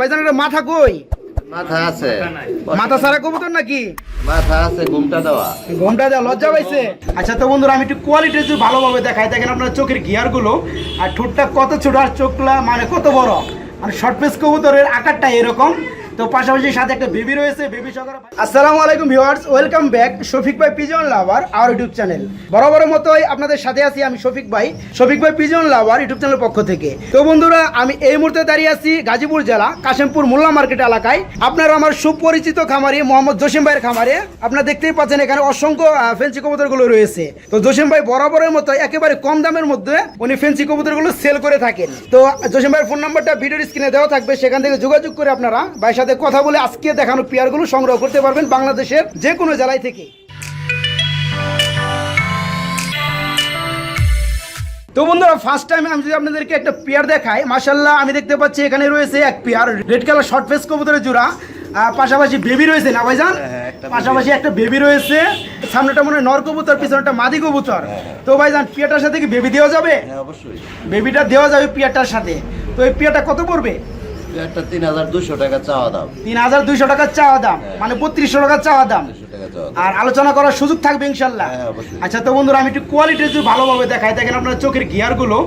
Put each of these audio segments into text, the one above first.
ভাইজান এটা মাথা কই? মাথা আছে। মাথা সারা কবুতর নাকি? মাথা আছে ঘুমটা দেওয়া। ঘুমটা দেওয়া লজ্জা পাইছে? আচ্ছা তো বন্ধুরা আমি একটু কোয়ালিটি একটু ভালোভাবে দেখাই। দেখেন আপনার চোখের গিয়ারগুলো আর ঠোঁটটা কত ছোট আর চোখটা মানে কত বড়। আর শর্ট পেস কবুতরের আকারটা এরকম। তো পাশাপাশি সাথে একটা বেবি রয়েছে, বেবি সহকারে আসসালামু আলাইকুম ভিউয়ার্স, ওয়েলকাম ব্যাক শফিক ভাই পিজন লাভার আর ইউটিউব চ্যানেল বরাবরের মতোই আপনাদের সাথে আছি আমি শফিক ভাই শফিক ভাই পিজন লাভার ইউটিউব চ্যানেলের পক্ষ থেকে। তো বন্ধুরা, আমি এই মুহূর্তে দাঁড়িয়ে আছি গাজীপুর জেলা, কাশিমপুর মোল্লা মার্কেট এলাকায়। আপনারা আমার সুপরিচিত খামারি মোহাম্মদ জসিম ভাইয়ের খামারে। আপনারা দেখতেই পাচ্ছেন এখানে অসংখ্য ফেন্সি কবুতরগুলো রয়েছে। তো জসিম ভাই বরাবরের মতো একেবারে কম দামের মধ্যে উনি ফেন্সি কবুতরগুলো সেল করে থাকেন। তো জসিম ভাইয়ের ফোন নাম্বারটা ভিডিওর স্ক্রিনে দেওয়া থাকবে, সেখান থেকে যোগাযোগ করে আপনারা ভাইয়ের সাথে কথা বলে আজকে দেখানো পেয়ারগুলো সংগ্রহ করতে পারবেন বাংলাদেশের যে কোনো জেলায় থেকে। তো বন্ধুরা ফার্স্ট টাইম আমি যদি আপনাদেরকে একটা পেয়ার দেখাই মাশাল্লাহ আমি দেখতে পাচ্ছি এখানে রয়েছে এক pair red colour short face কবুতরের জোড়া পাশাপাশি বেবি রয়েছে না ভাইজান? হ্যাঁ, একটা পাশাপাশি একটা বেবি রয়েছে সামনেটা মনে হয় নর কবুতর পিছনেটা মাদি কবুতর। তো ভাইজান পেয়ারটার সাথে কি বেবি দেওয়া যাবে? হ্যাঁ অবশ্যই। বেবিটা দেওয়া যাবে পেয়ারটার সাথে। তো এই পেয়ারটা কত পড়বে? একটা তিন হাজার দুশো টাকা চাওয়া দাম। তিন হাজার দুইশো টাকার চাওয়া দাম হ্যাঁ। মানে বত্রিশশো টাকা চাওয়া দাম। আর আলোচনা করার সুযোগ থাকবে ইনশাল্লাহ। হ্যাঁ, আচ্ছা তো বন্ধুরা আমি একটু কোয়ালিটি একটু ভালোভাবে দেখাই দেখেন আপনার চোখের গিয়ারগুলো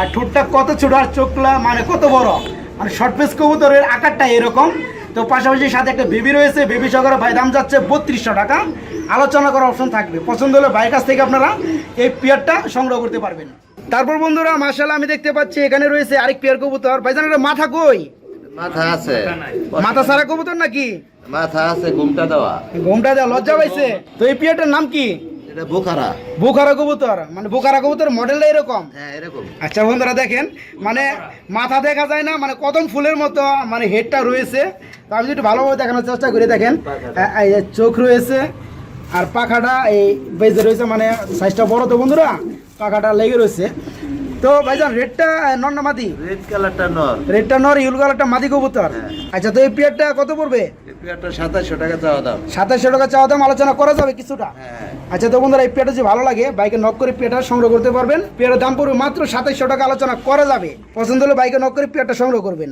আর ঠোঁটটা কত ছোট আর চোখলা মানে কত বড়। মানে শর্ট পেস কবুতরের আকারটা এরকম। তো পাশাপাশি সাথে একটা বেবি রয়েছে বেবি সহকারে ভাই দাম যাচ্ছে বত্রিশশো টাকা। আলোচনা করার অপশন থাকবে। পছন্দ হলে ভাইয়ের কাছ থেকে আপনারা এই পেয়ারটা সংগ্রহ করতে পারবেন। তারপর বন্ধুরা মার্শাল্লাহ আমি দেখতে পাচ্ছি এখানে রয়েছে আরেক পেয়ার কবুতর। ভাইজান এটা মাথা কই? মাথা আছে। মাথা সারা কবুতর নাকি? মাথা আছে ঘুমটা দেওয়া। ঘুমটা দেওয়া লজ্জা পাইছে? তো এই পেয়ারটার নাম কি? এটা বোখারা। বোকারা কবুতর। মানে বোকারা কবুতর মডেলটা এরকম? হ্যাঁ এরকম। আচ্ছা বন্ধুরা দেখেন মানে মাথা দেখা যায় না মানে কদম ফুলের মতো মানে হেডটা রয়েছে। তো আমি যদি একটু ভালোভাবে দেখানোর চেষ্টা করি দেখেন চোখ রয়েছে আর পাখাটা এই বেজে রয়েছে মানে সাইজটা বড় তো বন্ধুরা পাখাটা লেগে রয়েছে। তো ভাইজান রেডটা নর মাদি? রেড কালারটা নর। রেডটা নর ইউল কালারটা মাদি কবুতর। হ্যাঁ। আচ্ছা তো এই পেয়ারটা কত পড়বে? একটা সাতাশশো টাকা চাওয়া দাম। সাতাশশো টাকা চাওয়া দাম আলোচনা করা যাবে কিছুটা। হ্যাঁ। আচ্ছা তো বন্ধুরা এই পেয়ারটা যদি ভালো লাগে বাইকে নক করে পেয়ারটা সংগ্রহ করতে পারবেন। পেয়ারের দাম পড়বে মাত্র সাতাইশশো টাকা আলোচনা করা যাবে। পছন্দ হলে বাইকে নক করে পেয়ারটা সংগ্রহ করবেন।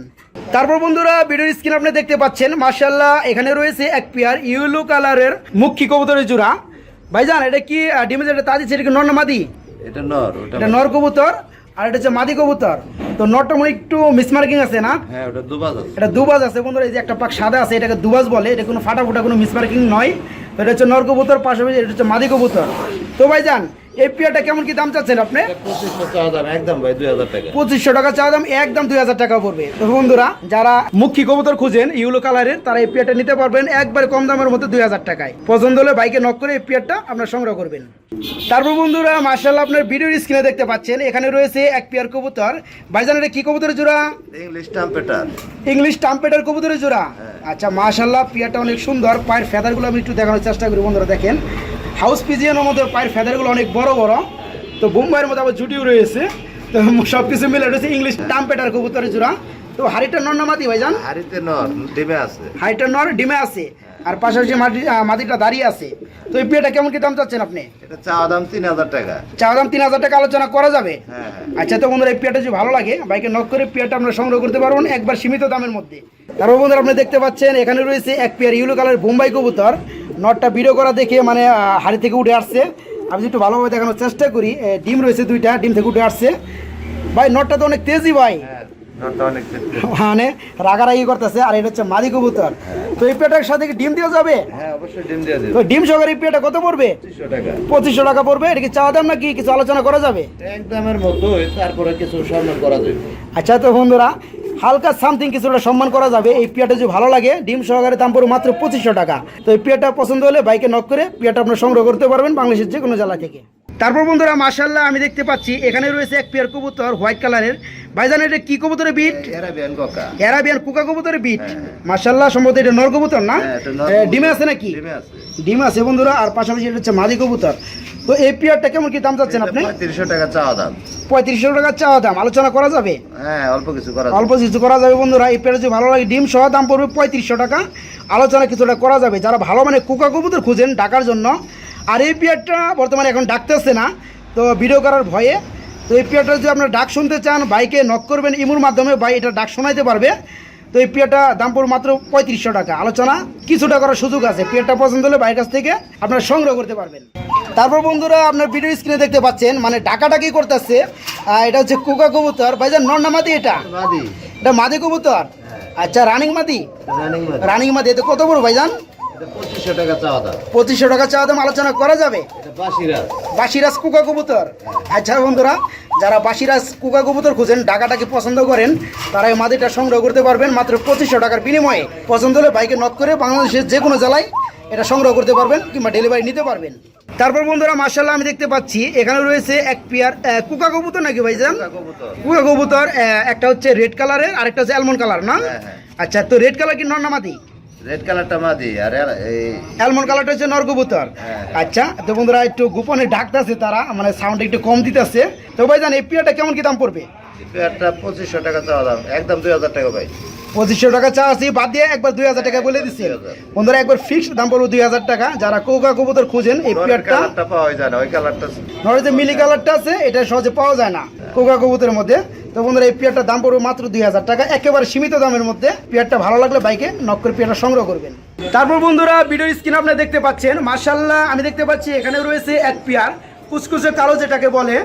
তারপর বন্ধুরা ভিডিওর স্ক্রিন আপনি দেখতে পাচ্ছেন মার্শাল্লাহ এখানে রয়েছে এক পেয়ার ইউলো কালারের মুখী কবুতরের জোড়া ভাইজান এটা কি ডিমেজ এটা তাজি সেটা কি নর না মাদি? এটা নর এটা নর কবুতর আর এটা হচ্ছে মাদি কবুতর। তো নরটা মনে একটু মিসমার্কিং আছে না? হ্যাঁ ওটা দুবাজ আছে। এটা দুবাজ আছে। বন্ধুরা এই যে একটা পাক সাদা আছে এটাকে দুবাজ বলে এটা কোনো ফাটা ফুটা কোনো মিসমার্কিং নয়। এটা হচ্ছে নর কবুতর পাশাপাশি এটা হচ্ছে মাদি কবুতর। তো ভাইজান এই পেয়ারটা কেমন কি দাম চাচ্ছেন আপনি? পঁচিশশো একদম দুই হাজার টাকা। পঁচিশশো টাকা চাওয়া দাম একদম দুই হাজার টাকা পড়বে। বন্ধুরা যারা মুখী কবুতর খুঁজেন ইউলো কালারের তারা এই পেয়ারটা নিতে পারবেন একবার কম দামের মধ্যে দুই হাজার টাকায়। পছন্দ হলে বাইকে নক করে এই পেয়ারটা আপনার সংগ্রহ করবেন। তারপর বন্ধুরা মার্শাল্লাহ আপনার ভিডিওর স্ক্রিনে দেখতে পাচ্ছেন এখানে রয়েছে এক পেয়ার কবুতর। ভাইজান এটা কি কবুতরের জোড়া? ইংলিশ টাম্পেটার ইংলিশ টাম্পেটার কবুতরের জোড়া? হ্যাঁ। আচ্ছা মাশাল্লাহ পিয়াটা অনেক সুন্দর। পায়ের ফেদারগুলো আমি একটু দেখানোর চেষ্টা করি বন্ধুরা দেখেন। হাউস পিজিয়ানের মধ্যে পায়ের ফেদারগুলো অনেক বড় বড়। তো বোম্বাইয়ের মধ্যে আবার জুটিও রয়েছে। তো সব কিছু মিলে রয়েছে ইংলিশ টাম্পেটার কবুতরের জোড়া। তো হাড়িটা নর না মাদি ভাইজান? হাড়িতে নর ডিমে আছে। হাড়িটা নর ডিমে আছে। আর পাশাপাশি মাটি মাটিটা দাঁড়িয়ে আছে। তো এই পেয়াটা কেমন কি দাম চাচ্ছেন আপনি? এটা চাওয়া দাম তিন হাজার টাকা। চাওয়া দাম তিন হাজার টাকা আলোচনা করা যাবে। হ্যাঁ হ্যাঁ। আচ্ছা তো বন্ধুরা এই পেয়ারটা যদি ভালো লাগে বাইকে নক করে পেয়ারটা আপনারা সংগ্রহ করতে পারবেন একবার সীমিত দামের মধ্যে। তারপর বন্ধুরা আপনি দেখতে পাচ্ছেন এখানে রয়েছে এক পেয়ার ইউলো কালার বোম্বাই কবুতর। নটটা ভিডিও করা দেখে মানে হাড়ি থেকে উঠে আসছে। আমি যদি একটু ভালোভাবে দেখানোর চেষ্টা করি ডিম রয়েছে দুইটা ডিম থেকে উঠে আসছে। ভাই নটটা তো অনেক তেজি ভাই। হ্যাঁ মানে রাগারাগি করতেছে আর এটা হচ্ছে মাদি কবুতর। তো এই সাথে কি ডিম দেওয়া যাবে? হ্যাঁ তো ডিম সহকারে এই পেয়ারটা কত পড়বে? পঁচিশশো টাকা। পঁচিশশো টাকা পড়বে? এটা কি চাওয়া দাম নাকি কিছু আলোচনা করা যাবে? একদমের মতো তারপরে কিছু সম্মান করা যাবে। আচ্ছা তো বন্ধুরা হালকা সামথিং কিছুটা সম্মান করা যাবে। এই পিয়াটা যদি ভালো লাগে, ডিম সহকারে দাম পড়বে মাত্র পঁচিশশো টাকা। তো এই পিয়াটা পছন্দ হলে বাইকে নক করে পিয়াটা আপনার সংগ্রহ করতে পারবেন বাংলাদেশের যে কোনো জেলা থেকে। তারপর বন্ধুরা মার্শাল্লাহ আমি দেখতে পাচ্ছি এখানে রয়েছে এক পেয়ার কবুতর হোয়াইট কালারের ভাইজান এটা কি কবুতরের বিট এরা বিয়ান কাকা কবুতরের বিট হ্যাঁ। মার্শাল্লাহ সম্ভবত এটা নর কবুতর না? হ্যাঁ, ডিমে আছে নাকি? ডিমে আছে। বন্ধুরা আর পাশাপাশি এটা হচ্ছে মাদি কবুতর। তো এই পিয়ারটা কেমন কি দাম চাচ্ছেন আপনি? পঁয়ত্রিশশো টাকা চাওয়া দাম। পঁয়ত্রিশশো টাকা চাওয়া দাম। আলোচনা করা যাবে? হ্যাঁ অল্প কিছু করা অল্প কিছু করা যাবে বন্ধুরা। এই পেয়ারা যদি ভালো লাগে ডিম সহ দাম পড়বে পঁয়ত্রিশশো টাকা। আলোচনা কিছুটা করা যাবে। যারা ভালো মানে কোকা কবুতর খুঁজেন ডাকার জন্য আর এই পেয়ারটা বর্তমানে এখন ডাকতেছে না তো ভিডিও করার ভয়ে। তো এই পেয়ারটা যদি আপনার ডাক শুনতে চান বাইকে নক করবেন ইমুর মাধ্যমে বাই এটা ডাক শোনাইতে পারবে। তো এই পেয়ারটা দাম পড়বে মাত্র পঁয়ত্রিশশো টাকা। আলোচনা কিছুটা করার সুযোগ আছে। পেয়ারটা পছন্দ হলে বাইরের কাছ থেকে আপনারা সংগ্রহ করতে পারবেন। তারপর বন্ধুরা আপনার ভিডিও স্ক্রিনে দেখতে পাচ্ছেন মানে ডাকাডাকি করতেছে? এটা হচ্ছে কোকা কবুতর ভাইজান নন্না মাদি এটা? এটা মাদি কবুতর? আচ্ছা রানিং মাদি? রানিং মাদি। এতে কত বড় ভাইজান? পঁচিশশো টাকা চাওয়া দাম। পঁচিশশো টাকা চাওয়া দাম আলোচনা করা যাবে? বাসিরাজ বাসিরাজ কুকা কবুতর। আচ্ছা বন্ধুরা যারা বাসিরাজ কুকা কবুতর খুঁজেন ডাকাটাকে পছন্দ করেন তারা এই মাদিটা সংগ্রহ করতে পারবেন মাত্র পঁচিশশো টাকার বিনিময়ে। পছন্দ হলে বাইকে নক করে বাংলাদেশের যে কোনো জেলায় এটা সংগ্রহ করতে পারবেন কিংবা ডেলিভারি নিতে পারবেন। তারপর বন্ধুরা মার্শাল্লাহ আমি দেখতে পাচ্ছি এখানে রয়েছে এক পেয়ার কুকা কবুতর নাকি ভাইজান? কুকা কবুতর। একটা হচ্ছে রেড কালারের আর একটা হচ্ছে অ্যালমন্ড কালার না? হ্যাঁ, হ্যাঁ। আচ্ছা তো রেড কালার কি নর্নামাদি রেড কালারটা মাদি আর এই অ্যালমন্ড কালারটা হচ্ছে নরকবুতর। হ্যাঁ। আচ্ছা তো বন্ধুরা একটু গোপনে ডাকতেছে তারা মানে সাউন্ড একটু কম দিতেছে। তো ভাই জান এই পিয়াটা কেমন কি দাম পড়বে? পেয়ারটা পঁচিশশো টাকা চাওয়া দাম একদম দুই হাজার টাকা ভাই। পঁচিশশো টাকা চা আছে বাদ দিয়ে একবার দুই হাজার টাকা বলে দিচ্ছে। 2000 বন্ধুরা একবার ফিক্সড দাম পড়বে দুই হাজার টাকা। যারা কোকা কবুতর খুঁজেন এই পিয়ারটা পাওয়া যায় না ওই কালারটা নরে যে মিলি কালারটা আছে এটা সহজে পাওয়া যায় না কোকা কবুতরের মধ্যে। তো বন্ধুরা এই পিয়ারটার দাম পড়বে মাত্র দুই হাজার টাকা। একেবারে সীমিত দামের মধ্যে। পিয়ারটা ভালো লাগলে বাইকে নক করে পিয়ারটা সংগ্রহ করবেন। তারপর বন্ধুরা ভিডিও স্ক্রিন আপনি দেখতে পাচ্ছেন। মার্শাল্লাহ আমি দেখতে পাচ্ছি এখানে রয়েছে এক পিয়ার কুচকুচে কালো যেটাকে বলে।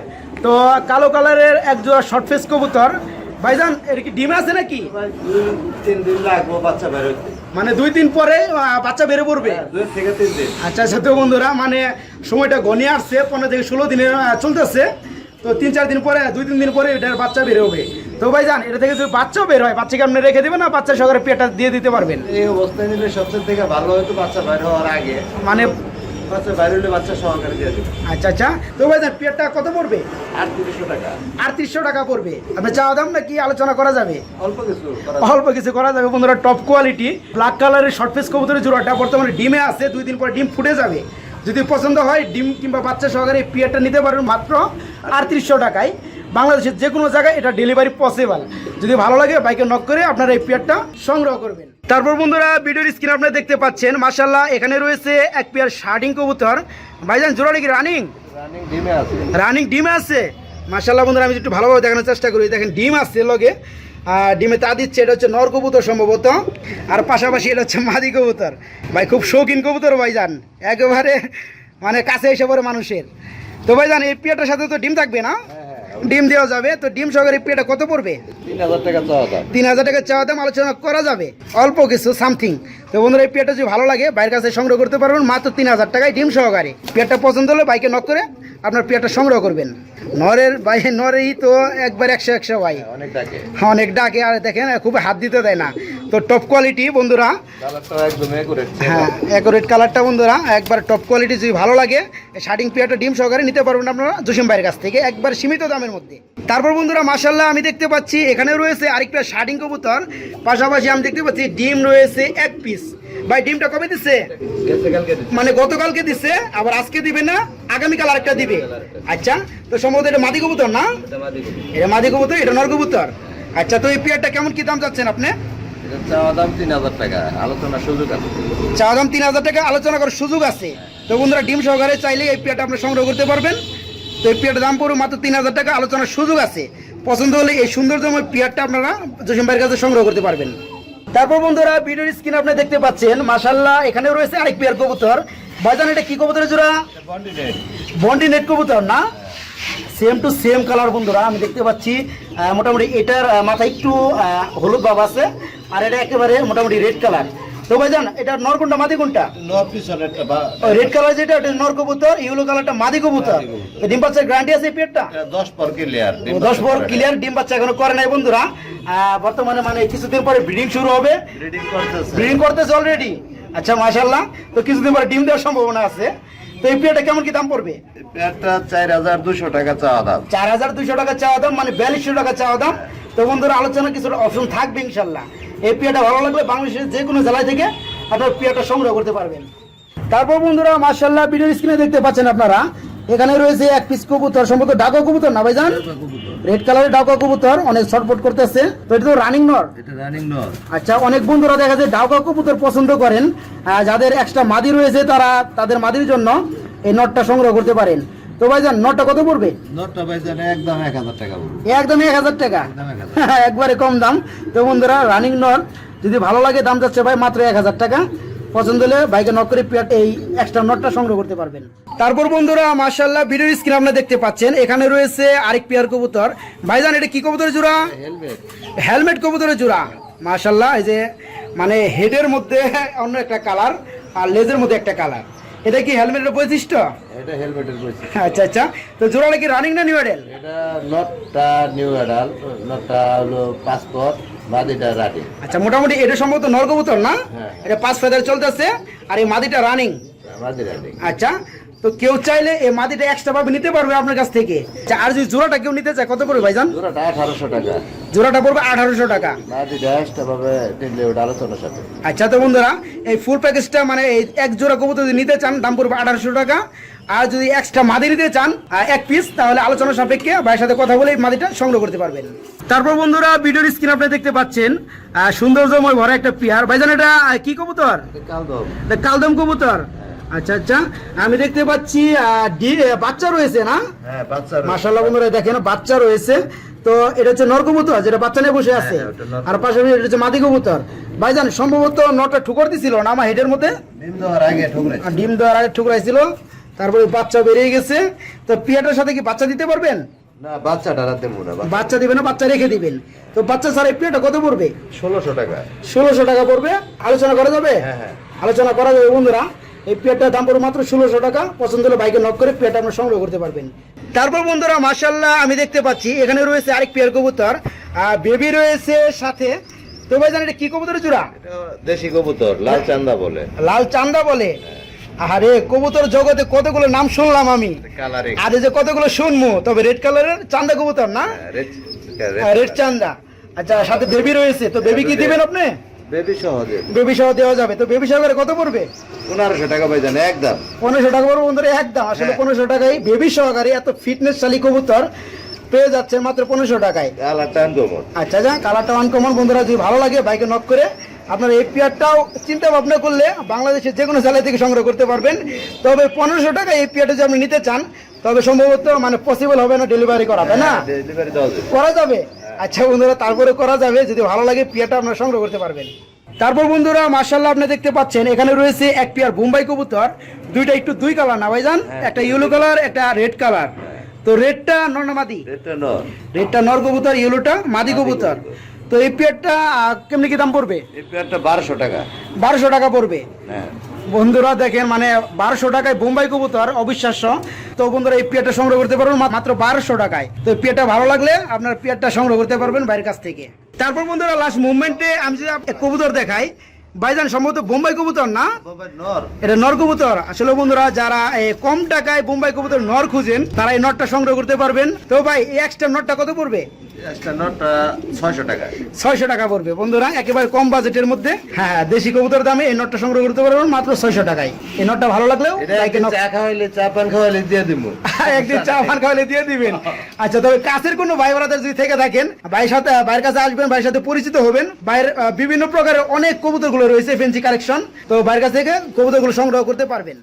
তো কালো কালারের এক জোড়া শর্ট ফেস কবুতর। ভাইজান এর কি ডিম আছে নাকি? তিন দিন লাগবো বাচ্চা বের মানে দুই দিন পরে বাচ্চা বেরো পড়বে? দিন। আচ্ছা আচ্ছা তো বন্ধুরা মানে সময়টা গনিয়ে আসছে পনেরো থেকে ষোলো দিনে চলতেছে। তো তিন চার দিন পরে দুই তিন দিন পরে এটার বাচ্চা বের হবে। তো ভাই জান এটা থেকে যদি বাচ্চাও বের হয় বাচ্চাকে আপনি রেখে দেবেন না বাচ্চা সহকারে পেটটা দিয়ে দিতে পারবেন? এই অবস্থায় নিলে সবচেয়ে থেকে ভালো হয়তো বাচ্চা বাইর হওয়ার আগে। মানে বাচ্চা বাইর হলে বাচ্চা সহকারে দিয়ে দেবে। আচ্ছা আচ্ছা। তো কত পড়বে? আটত্রিশশো টাকা। আটত্রিশশো টাকা পড়বে। চাওয়া দাম নাকি আলোচনা করা যাবে? অল্প কিছু করা অল্প কিছু করা যাবে। বন্ধুরা টপ কোয়ালিটি ব্ল্যাক কালারের শর্ট ফেস কবুতরের জোড়াটা বর্তমানে ডিমে আছে। দুই দিন পরে ডিম ফুটে যাবে। যদি পছন্দ হয় ডিম কিংবা বাচ্চা সহকারে এই পিয়ারটা নিতে পারবেন মাত্র আটত্রিশশো টাকায়। বাংলাদেশের যে কোনো জায়গায় এটা ডেলিভারি পসিবল যদি ভালো লাগে বাইকে নক করে আপনারা এই পেয়ারটা সংগ্রহ করবেন। তারপর বন্ধুরা ভিডিওর স্ক্রিন আপনারা দেখতে পাচ্ছেন মাসাল্লাহ এখানে রয়েছে এক পেয়ার শার্টিং কবুতর। ভাইজান জোড়াটা কি রানিং রানিং ডিমে আছে। রানিং ডিমে আছে? মার্শাল্লাহ বন্ধুরা আমি একটু ভালোভাবে দেখানোর চেষ্টা করি। দেখেন ডিম আসছে লগে। আর ডিমে তা দিচ্ছে এটা হচ্ছে নর কবুতর সম্ভবত। আর পাশাপাশি এটা হচ্ছে মাদি কবুতর। ভাই খুব শৌখিন কবুতর ভাই যান একেবারে মানে কাছে এসে পড়ে মানুষের। তো ভাই যান এই পেয়াটার সাথে তো ডিম থাকবে না? ডিম দেওয়া যাবে তো ডিম সহকারে পেটা কত পড়বে? তিন হাজার টাকা চাওয়া দাম আলোচনা করা যাবে। অল্প কিছু সামথিং তো বন্ধুরা এই পেটা যদি ভালো লাগে বাইরের কাছে সংগ্রহ করতে পারবেন মাত্র তিন হাজার টাকায় ডিম সহকারে। পেটটা পছন্দ হলে বাইকে নক করে আপনার পেয়ারটা সংগ্রহ করবেন। নরের বাই নরেই তো একবার একশো একশো ভাই। অনেক ডাকে। অনেক ডাকে। আর দেখেন খুব হাত দিতে দেয় না। তো টপ কোয়ালিটি বন্ধুরা। হ্যাঁ অ্যাকোরেট কালারটা বন্ধুরা। একবার টপ কোয়ালিটি যদি ভালো লাগে শার্টিং পেয়ারটা ডিম সহকারে নিতে পারবেন আপনারা জসিম ভাইয়ের কাছ থেকে একবার সীমিত দামের মধ্যে। তারপর বন্ধুরা মাসাল্লাহ আমি দেখতে পাচ্ছি এখানে রয়েছে আরেকটা শার্টিং কবুতর। পাশাপাশি আমি দেখতে পাচ্ছি ডিম রয়েছে এক পিস ভাই ডিমটা কবে দিচ্ছি। মানে গতকালকে দিচ্ছে আবার আজকে দিবে না? আগামীকাল আরেকটা দিবে। আচ্ছা তো সম্ভবত এটা মাদি কবুতর না? এটা মাদি কবুতর। এটা নর কবুতর। আচ্ছা তো এই পেয়ারটা কেমন কি দাম যাচ্ছেন আপনি? চাওয়া দাম তিন হাজার টাকা আলোচনার সুযোগ আছে। চা দাম তিন হাজার টাকা আলোচনা করার সুযোগ আছে। তো বন্ধুরা ডিম সহকারে চাইলে এই পেয়ারটা আপনি সংগ্রহ করতে পারবেন। তো এই পেয়ারটার দাম পড়বে মাত্র তিন হাজার টাকা আলোচনার সুযোগ আছে। পছন্দ হলে এই সৌন্দর্যময় পেয়ারটা আপনারা জসিম ভাইয়ের কাছে সংগ্রহ করতে পারবেন। তারপর বন্ধুরা ভিডিওর স্ক্রিন আপনি দেখতে পাচ্ছেন মাশাল্লাহ এখানে রয়েছে আরেক পেয়ার কবুতর। বাজান এটা কি কবুতরের জোড়া? বন্ডি নেট কবুতর না? সেম টু সেম কালার বন্ধুরা আমি দেখতে পাচ্ছি মোটামুটি এটার মাথায় একটু হলুদ ভাব আছে আর এটা একেবারে মোটামুটি রেড কালার তো ভাইজান এটা নর কোনটা মাদি কোনটা? রেড কালার যেটা ওটা নর কবুতর ইউলো কালারটা মাদি কবুতর। ডিম বাচ্চার গ্যারান্টি আছে এই পেটটা? দশ পর ক্লিয়ার দশ বর ক্লিয়ার ডিম বাচ্চা এখনও করে নাই বন্ধুরা। বর্তমানে মানে কিছুদিন পরে ব্রিডিং শুরু হবে। রিডিং করতেছে। ব্রিডিং করতেছে অলরেডি আচ্ছা মাশাল্লাহ তো কিছুদিন পরে ডিম দেওয়ার সম্ভাবনা আছে। তো এই পেয়ারটা কেমন কি দাম পড়বে? পেয়ারটা চার হাজার দুশো টাকা চাওয়া দাম। চার হাজার দুশো টাকা চাওয়া দাম মানে বিয়াল্লিশশো টাকা চাওয়া দাম। তো বন্ধুরা আলোচনা কিছুটা অপশন থাকবে ইনশাল্লাহ এই পেয়ারটা ভালো লাগলে বাংলাদেশের যে কোনো জেলায় থেকে আপনার পেয়ারটা সংগ্রহ করতে পারবেন। তারপর বন্ধুরা মার্শাল্লাহ ভিডিও স্ক্রিনে দেখতে পাচ্ছেন আপনারা এখানে রয়েছে এক পিস কবুতর সম্ভবত ডাকা কবুতর না ভাইজান? রেড কালারের ডাকা কবুতর অনেক ছটফট করতেছে। তো এটা তো রানিং নর এটা রানিং নর আচ্ছা অনেক বন্ধুরা দেখা যায় ডাউকা কবুতর পছন্দ করেন। যাদের এক্সট্রা মাদি রয়েছে তারা তাদের মাদির জন্য এই নটটা সংগ্রহ করতে পারেন। তো ভাইজান নটটা কত পড়বে? নটটা ভাইজান একদম এক হাজার টাকা বলব একদম এক হাজার টাকা? একবারে কম দাম। তো বন্ধুরা রানিং নট যদি ভালো লাগে দাম যাচ্ছে ভাই মাত্র এক হাজার টাকা। পছন্দ হলে বাইকে নক করে পেয়ার এই এক্সট্রা নটটা সংগ্রহ করতে পারবেন। তারপর বন্ধুরা মার্শাল্লাহ ভিডিওর স্ক্রিন আপনারা দেখতে পাচ্ছেন। এখানে রয়েছে আরেক পেয়ার কবুতর। ভাইজান এটা কি কবুতরের জোড়া? হেলমেট হেলমেট কবুতরের জোড়া। মার্শাল্লাহ এই যে মানে হেডের মধ্যে অন্য একটা কালার আর লেজের মধ্যে একটা কালার এটা কি হেলমেটের বৈশিষ্ট্য? এটা হেলমেটের বলছি আচ্ছা আচ্ছা। তো জোড়াটা কি রানিং না নিউ মডেল এটা নটটা নিউ অ্যাডাল নটটা হলো পাসপোর্ট বাদিটা রাডি আচ্ছা মোটামুটি এটা সম্ভবত নর কবুতর না? হ্যাঁ। এটা পাঁচ ফেদার চলতেছে আর এই মাদিটা রানিং রাডি আচ্ছা তো কেউ চাইলে এই মাদিটা এক্সট্রা ভাবে নিতে পারবে আপনার কাছ থেকে। আচ্ছা, আর যদি জোড়াটা কেউ নিতে চায় কত পড়বে ভাইজান? জোড়াটা আঠারোশো টাকা। জোড়াটা পড়বে আঠারোশো টাকা। বাদিটা এক্সট্রা ভাবে নিলে ওটা আলোচনার সাথে। আচ্ছা তো বন্ধুরা এই ফুল প্যাকেজটা মানে এই এক জোড়া কবুতর যদি নিতে চান দাম পড়বে আঠারোশো টাকা। আর যদি এক্সট্রা মাদি নিতে চান এক পিস তাহলে আলোচনা সাপেক্ষে ভাইয়ের সাথে কথা বলে এই মাদিটা সংগ্রহ করতে পারবেন। তারপর বন্ধুরা ভিডিওর স্ক্রিন আপনি দেখতে পাচ্ছেন সৌন্দর্যময় ভরা একটা পেয়ার। ভাইজান এটা কি কবুতর? কালদম। কালদম কবুতর? আচ্ছা আচ্ছা আমি দেখতে পাচ্ছি বাচ্চা রয়েছে না? হ্যাঁ বাচ্চা বন্ধুরা দেখেন বাচ্চা রয়েছে। তো এটা হচ্ছে নর কবুতর যেটা বাচ্চা নিয়ে বসে আছে। হ্যাঁ, আর পাশাপাশি এটা হচ্ছে মাদি কবুতর। ভাইজান সম্ভবত নটা ঠুকর দিছিল না আমার হেডের মধ্যে? ডিম দেওয়ার আগে ঠুকরে আর ডিম দেওয়ার আগে ঠুকরাইছিল। তারপরে বাচ্চা বেরিয়ে গেছে। তো পিয়াটার সাথে কি বাচ্চা দিতে পারবেন? না বাচ্চাটা রাতে মুনা বাচ্চা। দিবেন না বাচ্চা রেখে দিবেন। তো বাচ্চা ছাড়া এই পিয়াটা কত পড়বে? ষোলোশো টাকা। ষোলোশো টাকা পড়বে। আলোচনা করা যাবে? হ্যাঁ হ্যাঁ। আলোচনা করা যাবে বন্ধুরা। এই পেয়ারটার দাম পড়বে মাত্র ষোলোশো টাকা। পছন্দ হলে বাইকে নক করে পেয়ারটা আপনার সংগ্রহ করতে পারবেন। তারপর বন্ধুরা মার্শাল্লাহ আমি দেখতে পাচ্ছি এখানে রয়েছে আরেক পেয়ার কবুতর। আর বেবি রয়েছে সাথে। তো ভাই এটা কি কবুতরের জোড়া দেশি কবুতর লাল চান্দা বলে। লাল চান্দা বলে। আরে কবুতর জগতে কতগুলো নাম শুনলাম আমি। আর যে কতগুলো শুনব? তবে রেড কালারের চান্দা কবুতর না? রেড চান্দা। আচ্ছা সাথে বেবি রয়েছে তো বেবি কি দিবেন আপনি? বেবি সহ দেওয়া যাবে। তো বেবি সহকারে কত পড়বে? পনেরোশো টাকা পাই জানে একদম পনেরোশো টাকা পড়বে বন্ধুরা একদম আসলে হ্যাঁ। পনেরোশো টাকায় বেবি সহকারে এত ফিটনেস শালী কবুতর পেয়ে যাচ্ছে মাত্র পনেরোশো টাকায়। আচ্ছা যা কালারটা আনকমন বন্ধুরা যদি ভালো লাগে বাইকে নক করে আপনার এই পেয়ারটাও চিন্তা ভাবনা করলে বাংলাদেশের যে কোনো জেলা থেকে সংগ্রহ করতে পারবেন। তবে পনেরোশো টাকা এই পেয়ারটা যদি আপনি নিতে চান তবে সম্ভবত মানে পসিবল হবে না ডেলিভারি করা তাই না? যাবে। করা যাবে? আচ্ছা বন্ধুরা তারপরে করা যাবে যদি ভালো লাগে পিয়াটা আপনারা সংগ্রহ করতে পারবেন। তারপর বন্ধুরা মার্শাল্লাহ আপনি দেখতে পাচ্ছেন এখানে রয়েছে এক পেয়ার বোম্বাই কবুতর দুইটা একটু দুই কালার না ভাইজান? একটা ইয়েলো কালার একটা রেড কালার তো রেডটা নর না মাদি? রেটটা নয় রেডটা নর কবুতর ইয়েলোটা মাদি কবুতর। তো এই পেয়ারটা কেমনি কি দাম পড়বে? এই পেয়ারটা বারোশো টাকা। বারোশো টাকা পড়বে। হ্যাঁ। বন্ধুরা দেখেন মানে বারোশো টাকায় বোম্বাই কবুতর অবিশ্বাস্য। তো বন্ধুরা এই পেয়ারটা সংগ্রহ করতে পারবেন মা- মাত্র বারোশো টাকায়। তো পেয়ারটা ভালো লাগলে আপনার পেয়ারটা সংগ্রহ করতে পারবেন বাইরের কাছ থেকে। তারপর বন্ধুরা লাস্ট মুভমেন্টে আমি যদি কবুতর দেখাই ভাইজান সম্ভবত বোম্বাই কবুতর না? এটা নর কবুতর। আসলে বন্ধুরা যারা এ, কম টাকায় বোম্বাই কবুতর নর খুঁজেন তারা এই নটটা সংগ্রহ করতে পারবেন। তো ভাই এই এক্সট্রা নটটা কত পড়বে? ছয়শো টাকা। পড়বে। বন্ধুরা একেবারে কম বাজেটের মধ্যে। হ্যাঁ দেশি কবুতর দামে এই নটটা সংগ্রহ করতে পারবেন মাত্র ছয়শো টাকায়। এই নটটা ভালো লাগলেও এটা বাইকে একদিন নক চা পান খাওয়াইলে দিয়ে দিব। একদিন চা পান খাওয়ালে দিয়ে দিবেন। আচ্ছা তবে কাছের কোনো ভাই ব্রাদার যদি থেকে থাকেন ভাইয়ের সাথে ভাইয়ের কাছে আসবেন ভাইয়ের সাথে পরিচিত হবেন। ভাইয়ের বিভিন্ন প্রকারের অনেক কবুতরগুলো রয়েছে ফেন্সি কালেকশন তো ভাইয়ের কাছ থেকে কবুতরগুলো সংগ্রহ করতে পারবেন।